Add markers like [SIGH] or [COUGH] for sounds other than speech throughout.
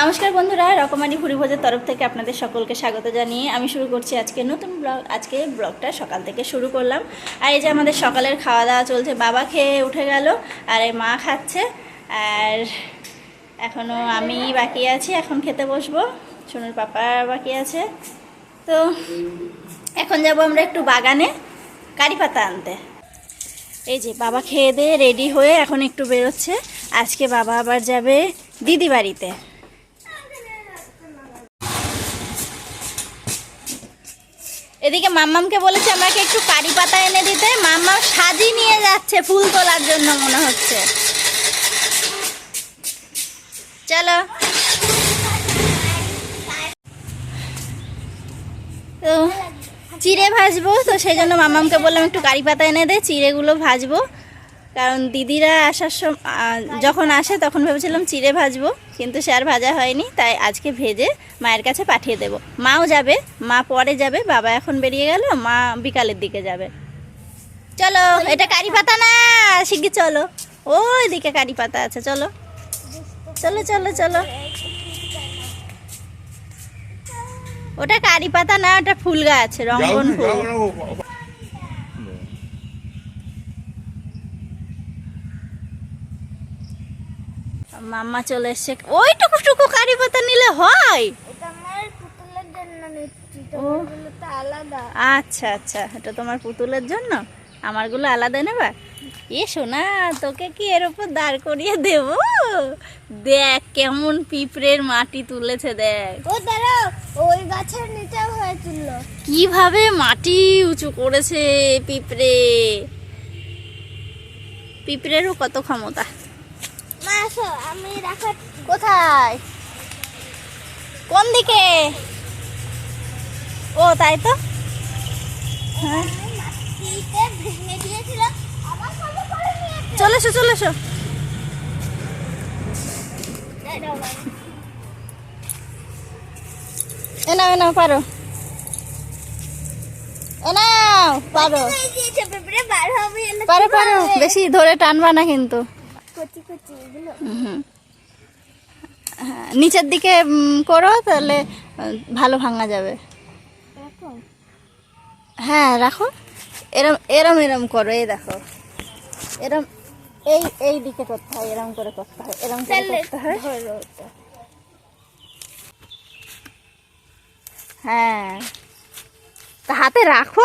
নমস্কার বন্ধুরা, রকমারি ভুরিভোজের তরফ থেকে আপনাদের সকলকে স্বাগত জানিয়ে আমি শুরু করছি আজকে নতুন ব্লগ, আজকে ব্লগটা সকাল থেকে শুরু করলাম। আর এই যে আমাদের সকালের খাওয়া দাওয়া চলছে, বাবা খেয়ে উঠে গেল, আর এই মা খাচ্ছে, আর এখনও আমি বাকি আছি, এখন খেতে বসবো, সোনুর পাপা বাকি আছে। তো এখন যাব আমরা একটু বাগানে কারি পাতা আনতে। এই যে বাবা খেয়ে দিয়ে রেডি হয়ে এখন একটু বেরোচ্ছে, আজকে বাবা আবার যাবে দিদি বাড়িতে এদিকে মাম্মামকে বলেছে আমাকে একটু কারি পাতা এনে দিতে। মাম্মাম সাজি নিয়ে যাচ্ছে ফুল তোলার জন্য মনে হচ্ছে। চলো। তো চিড়ে ভাজবো, তো সেই জন্য মামামকে বললাম একটু কারি পাতা এনে দে, চিড়েগুলো ভাজবো। কারণ দিদিরা আসার সময় যখন আসে তখন ভেবেছিলাম চিড়ে ভাজবো। কিন্তু সে আর ভাজা হয়নি তাই আজকে ভেজে মায়ের কাছে পাঠিয়ে দেব। মাও যাবে মা পরে যাবে বাবা এখন বেরিয়ে গেল মা বিকালের দিকে যাবে। চলো এটা কারি পাতা না শিগগির চলো। ওই দিকে কারি পাতা আছে চলো। চলো চলো চলো। ওটা কারি পাতা না ওটা ফুল গাছ রঙ্গন ফুল। মাম্মা চলে এসছে। ওইটুকু টুকু কারি পাতা নিলে হয়? আচ্ছা আচ্ছা এটা তোমার পুতুলের জন্য? আমারগুলো আলাদা নেবা? এ শোনা তোকে কি এর উপর দাঁড় করিয়ে দেব? দেখ কেমন পিঁপড়ের মাটি তুলেছে দেখ। ও দাঁড়াও ওই গাছের নিচেও হয়েছিল। কীভাবে মাটি উঁচু করেছে পিঁপড়ে? পিঁপড়েরও কত ক্ষমতা? মা আসো আমি রাখার কোথায়। কোন দিকে ও তাই তো? হ্যাঁ। চলে এসো চলে এসো। দাঁড়াও, এ নাও এ পারো। এ নাও পারো। পারো পারো। বেশি ধরে টানবা না কিন্তু। কচি কচি এগুলো। হুম। হ্যাঁ, নিচের দিকে করো তাহলে ভালো ভাঙা যাবে। হ্যাঁ রাখো। এরম এরম এরম করো এই দেখো। এরম এই এই দিকে করতে হয় এরম করে করতে হয় এরম করে করতে হয়। হ্যাঁ। তা হাতে রাখো।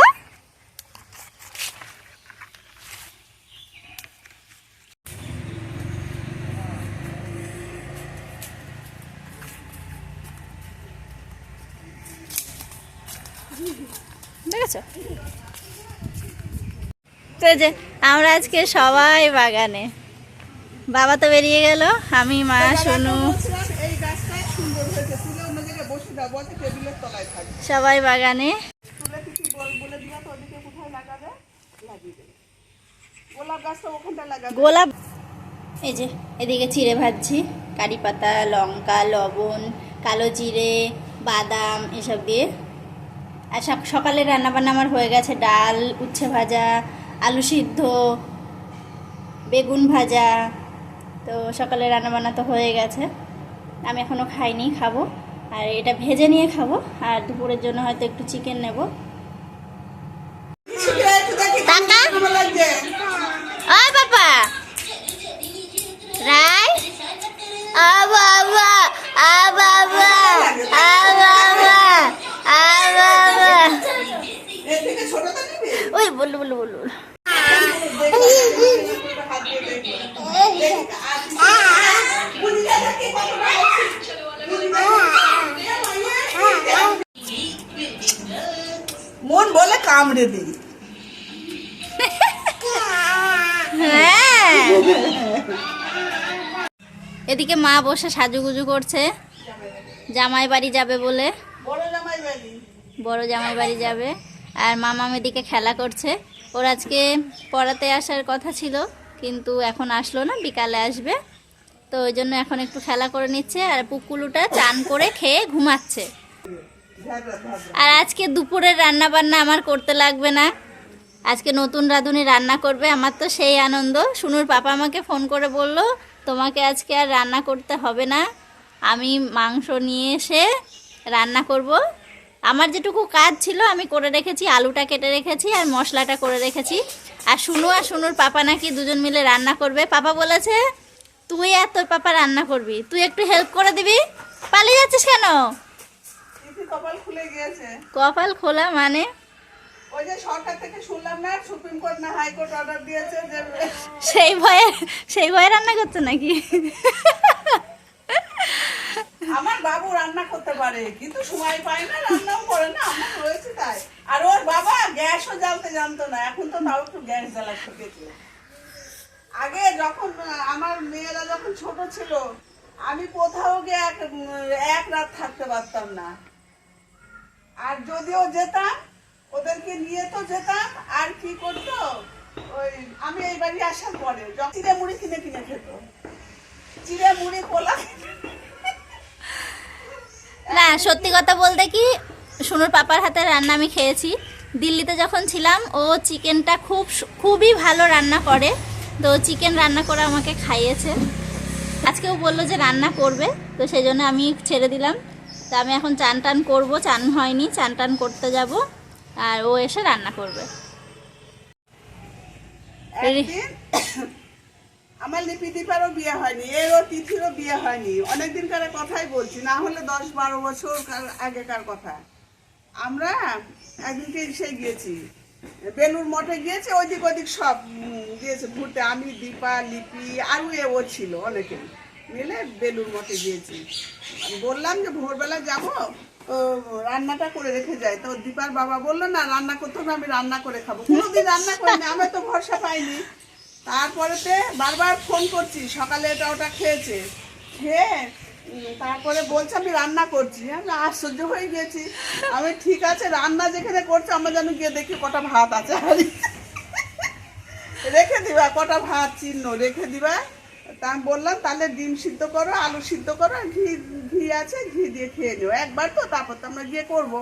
দেখেছ? তো যে আমরা আজকে সবাই বাগানে। বাবা তো বেরিয়ে গেল আমি মা সোনু। থাকবে। সবাই বাগানে। গোলাপ এই যে এদিকে চিড়ে ভাজছি। কারি পাতা লঙ্কা লবণ কালো জিরে বাদাম এসব দিয়ে। আর সক- সকালে রান্নাবান্না আমার হয়ে গেছে। ডাল উচ্ছে ভাজা আলু সিদ্ধ বেগুন ভাজা। তো সকালে রান্নাবান্না তো হয়ে গেছে। আমি এখনও খাইনি খাব। আর এটা ভেজে নিয়ে খাব। আর দুপুরের জন্য হয়তো একটু চিকেন নেব। বাবা! রাই আ বাবা! আ বাবা! আ বাবা আ বাবা এর থেকে ছোটটা নিবি ওই বলল বলল বলল বুঝি দাদা কি মন বলে কামড়ে দিই হ্যাঁ। এদিকে মা বসে সাজুগুজু করছে। জামাই বাড়ি যাবে বলে। বড় জামাই বাড়ি যাবে। আর মামাম এদিকে খেলা করছে। ওর আজকে পড়াতে আসার কথা ছিল, কিন্তু এখন আসলো না, বিকালে আসবে। তো ওই জন্য এখন একটু খেলা করে নিচ্ছে আর পুকুলুটা চান করে খেয়ে ঘুমাচ্ছে। আর আজকে দুপুরের রান্না বান্না আমার করতে লাগবে না। আজকে নতুন রাঁধুনি রান্না করবে, আমার তো সেই আনন্দ। শুনুর পাপা আমাকে ফোন করে বলল, তোমাকে আজকে আর রান্না করতে হবে না। আমি মাংস নিয়ে এসে রান্না করব। আমার যেটুকু কাজ ছিল আমি করে রেখেছি আলুটা কেটে রেখেছি আর মশলাটা করে রেখেছি। আর শুনু আর শুনুর পাপা নাকি দুজন মিলে রান্না করবে। পাপা বলেছে তুই আর তোর পাপা রান্না করবি। তুই একটু হেল্প করে দিবি। পালিয়ে যাচ্ছিস কেন? কপাল খুলে গিয়েছে। কপাল খোলা মানে? ওই যে সরকার থেকে শুনলাম না সুপ্রিম কোর্ট না হাইকোর্ট অর্ডার দিয়েছে যে সেই ভয়ে সেই ভয়ে রান্না করছে নাকি আমার বাবু রান্না করতে পারে, কিন্তু সময় পায় না, রান্নাও করে না, আমার রয়েছে তাই। আর ওর বাবা গ্যাসও জ্বালতে জানতো না, এখন তো তাও একটু গ্যাস জ্বালা শিখেছে আগে যখন আমার মেয়েরা যখন ছোট ছিল, আমি কোথাও গিয়ে এক এক রাত থাকতে পারতাম না। আর যদিও যেতাম, ওদেরকে নিয়ে তো যেতাম, আর কি করতো, ওই, আমি এই বাড়ি আসার পরে চিড়ে মুড়ি কিনে কিনে খেত চিড়ে মুড়ি কোলা না সত্যি কথা বলতে কি সোনুর পাপার হাতে রান্না আমি খেয়েছি। দিল্লিতে যখন ছিলাম ও চিকেনটা খুব খুবই ভালো রান্না করে। তো চিকেন রান্না করে আমাকে খাইয়েছে। আজকেও বলল যে রান্না করবে তো সেই জন্য আমি ছেড়ে দিলাম। তো আমি এখন চান টান করব চান হয়নি চান টান করতে যাব আর ও এসে রান্না করবে। [COUGHS] আমার লিপি দীপারও বিয়ে হয়নি, এরও তিথিরও বিয়ে হয়নি। অনেকদিনকার কথাই বলছি, না হলে দশ বারো বছর কার- আগেকার কথা। আমরা একদিনকে সে গিয়েছি। বেলুর মঠে গিয়েছে ওদিক ওদিক সব গিয়েছে ঘুরতে। আমি, দীপা, লিপি, আরও এ ও ছিল অনেকে মিলে বেলুর মঠে গিয়েছি। বললাম যে ভোরবেলা যাব রান্নাটা করে রেখে যায়। তো দীপার বাবা বলল, না, রান্না করতে হবে, আমি রান্না করে খাব। কোনোদিন রান্না করিনি, আমি তো ভরসা পাইনি। তারপরেতে বারবার ফোন করছি, সকালে এটা ওটা খেয়েছে। খেয়ে তারপরে বলছে আমি রান্না করছি। আমি আশ্চর্য হয়ে গেছি আমি ঠিক আছে, রান্না যেখানে করছে, আমরা যেন গিয়ে দেখি কটা ভাত আছে। রেখে দিবা, কটা ভাত চিহ্ন রেখে দিবা। তা বললাম, তাহলে ডিম সিদ্ধ করো, আলু সিদ্ধ করো ঘি ঘি আছে, ঘি দিয়ে খেয়ে নিও। একবার তো, তারপর তো আমরা গিয়ে করব।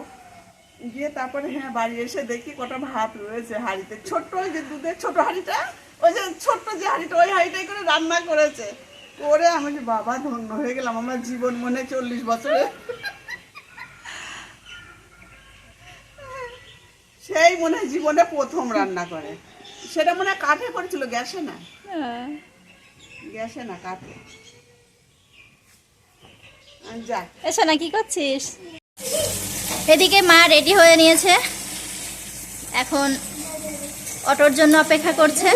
গিয়ে তারপরে হ্যাঁ বাড়ি এসে দেখি কটা ভাত রয়েছে হাঁড়িতে। ছোট্ট ওই যে দুধের ছোট হাঁড়িটা ওই যে ছোট্ট যে হাঁড়িটা ওই হাঁড়িটাই করে রান্না করেছে। করে আমি যে বাবা ধন্য হয়ে গেলাম আমার জীবন মনে চল্লিশ বছরে। সেই মনে হয় জীবনে প্রথম রান্না করে। সেটা মনে হয় কাঠে করেছিল গ্যাসে না? গ্যাসে না কাঠে। যাক। এসো না কি করছিস? এদিকে মা রেডি হয়ে নিয়েছে। এখন অটোর জন্য অপেক্ষা করছে।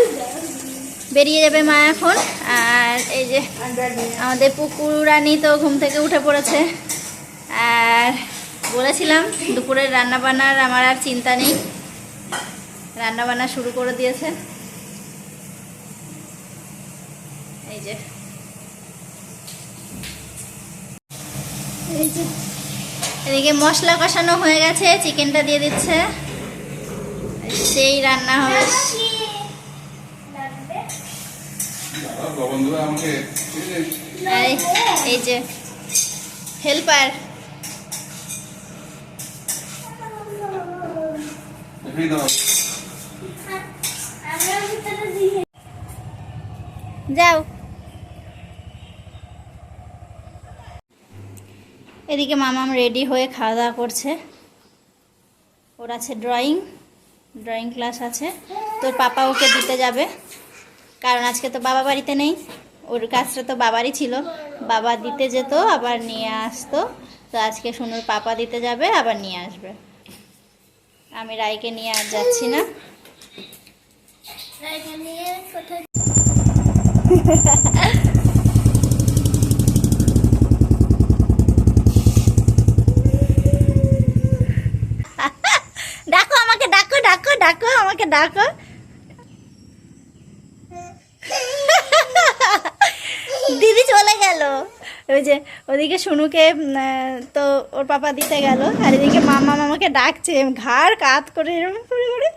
বেরিয়ে যাবে মা এখন। আর এই যে আমাদের পুকুর রানী তো ঘুম থেকে উঠে পড়েছে। আর বলেছিলাম, দুপুরের রান্না বান্নার আমার আর চিন্তা নেই। রান্না বান্না শুরু করে দিয়েছে। এই যে। এই যে। এদিকে মশলা কষানো হয়ে গেছে, চিকেনটা দিয়ে দিচ্ছে। সেই রান্না হবে। বন্ধুরা আমাকে এই যে আর এই- এই যে হেল্পার যাও। এদিকে মামাম রেডি হয়ে খাওয়া দাওয়া করছে। ওর আছে ড্রয়িং ড্রয়িং ক্লাস আছে। তোর পাপা ওকে দিতে যাবে। কারণ আজকে তো বাবা বাড়িতে নেই, ওর কাজটা তো বাবারই ছিল। বাবা দিতে যেত, আবার নিয়ে আসতো। তো আজকে শুনুর পাপা দিতে যাবে, আবার নিয়ে আসবে। আমি রায়কে নিয়ে আর যাচ্ছি না। [LAUGHS] ডাকো আমাকে, ডাকো ডাকো ডাকো, আমাকে ডাকো। দিদি চলে গেল। ওই যে ওদিকে শুনুকে তো ওর পাপা দিতে গেল। আর এদিকে মামা মামাকে ডাকছে ঘাড় কাত করে এরকম করে করে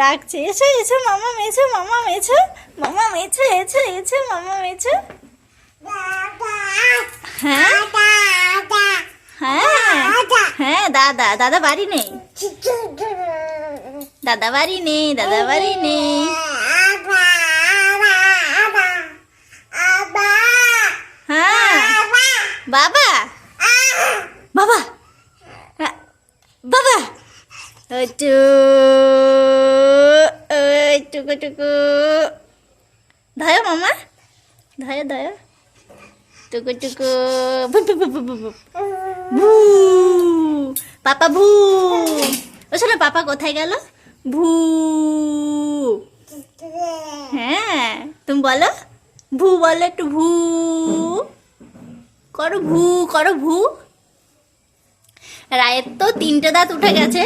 ডাকছে, এসো এসো, মামা মেছো মামা মেছো মামা মেছো এছো এছো মামা মেছো। হ্যাঁ হ্যাঁ? হ্যাঁ দাদা দাদা বাড়ি নেই। দাদা বাড়ি নেই, দাদা বাড়ি নেই। বাবা। বাবা। বাবা। টু টুকু টুকু। ধয় মামা। ধয় ধয় টুকু টুকু। ভু। পাপা, ভু। ও শোনো, পাপা কোথায় গেল? ভু। হ্যাঁ তুমি বলো। ভু বলো একটু, ভু। করো ভু করো ভু। রায়ের তো তিনটে দাঁত উঠে গেছে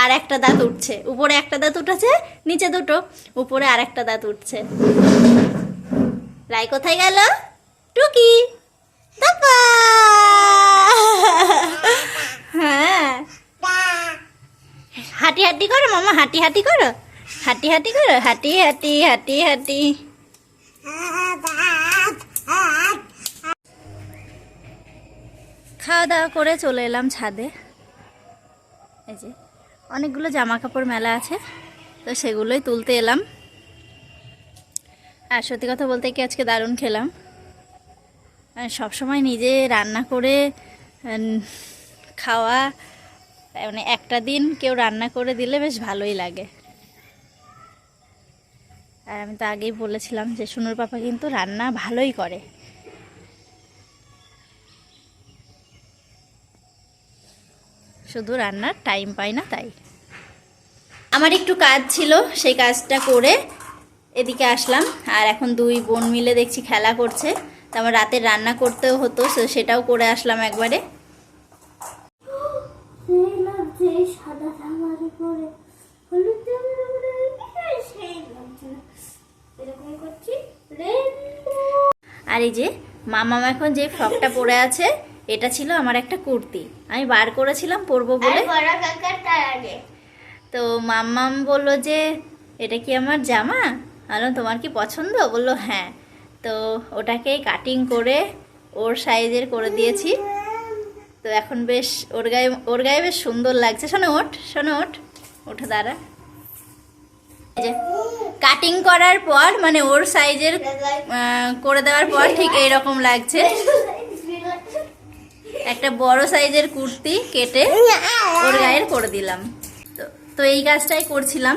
আর একটা দাঁত উঠছে। উপরে একটা দাঁত উঠেছে, নিচে দুটো। উপরে আর একটা দাঁত উঠছে। রায় কোথায় গেল? টুকি। হ্যাঁ। হাঁটি হাঁটি করো মামা, হাঁটি হাঁটি করো। হাঁটি হাঁটি করো, হাঁটি হাঁটি হাঁটি হাঁটি। খাওয়া দাওয়া করে চলে এলাম ছাদে। এই যে, অনেকগুলো জামা কাপড় মেলা আছে, তো সেগুলোই তুলতে এলাম। আর সত্যি কথা বলতে কি আজকে দারুণ খেলাম। আর সবসময় নিজে রান্না করে খাওয়া মানে একটা দিন কেউ রান্না করে দিলে বেশ ভালোই লাগে। আর আমি তো আগেই বলেছিলাম যে সুনুর পাপা কিন্তু রান্না ভালোই করে। শুধু রান্নার টাইম পাই না তাই। আমার একটু কাজ ছিল সেই কাজটা করে এদিকে আসলাম। আর এখন দুই বোন মিলে দেখছি খেলা করছে। তো আমার রাতে রান্না করতেও হতো সেটাও করে আসলাম একবারে। আর এই যে মামাম এখন যে ফ্রকটা পরে আছে এটা ছিল আমার একটা কুর্তি। আমি বার করেছিলাম পরবো বলে। তো মাম্মাম বলল যে এটা কি আমার জামা? আলো তোমার কি পছন্দ? বলল হ্যাঁ। তো ওটাকে কাটিং করে ওর সাইজের করে দিয়েছি। তো এখন বেশ ওর গায়ে ওর গায়ে বেশ সুন্দর লাগছে। শোনো ওঠ শোনো ওঠ। ওঠে দাঁড়া। যে কাটিং করার পর মানে ওর সাইজের করে দেওয়ার পর ঠিক এইরকম লাগছে। একটা বড় সাইজের কুর্তি কেটে [LAUGHS] ওর গায়ের করে দিলাম। তো তো এই কাজটাই করছিলাম।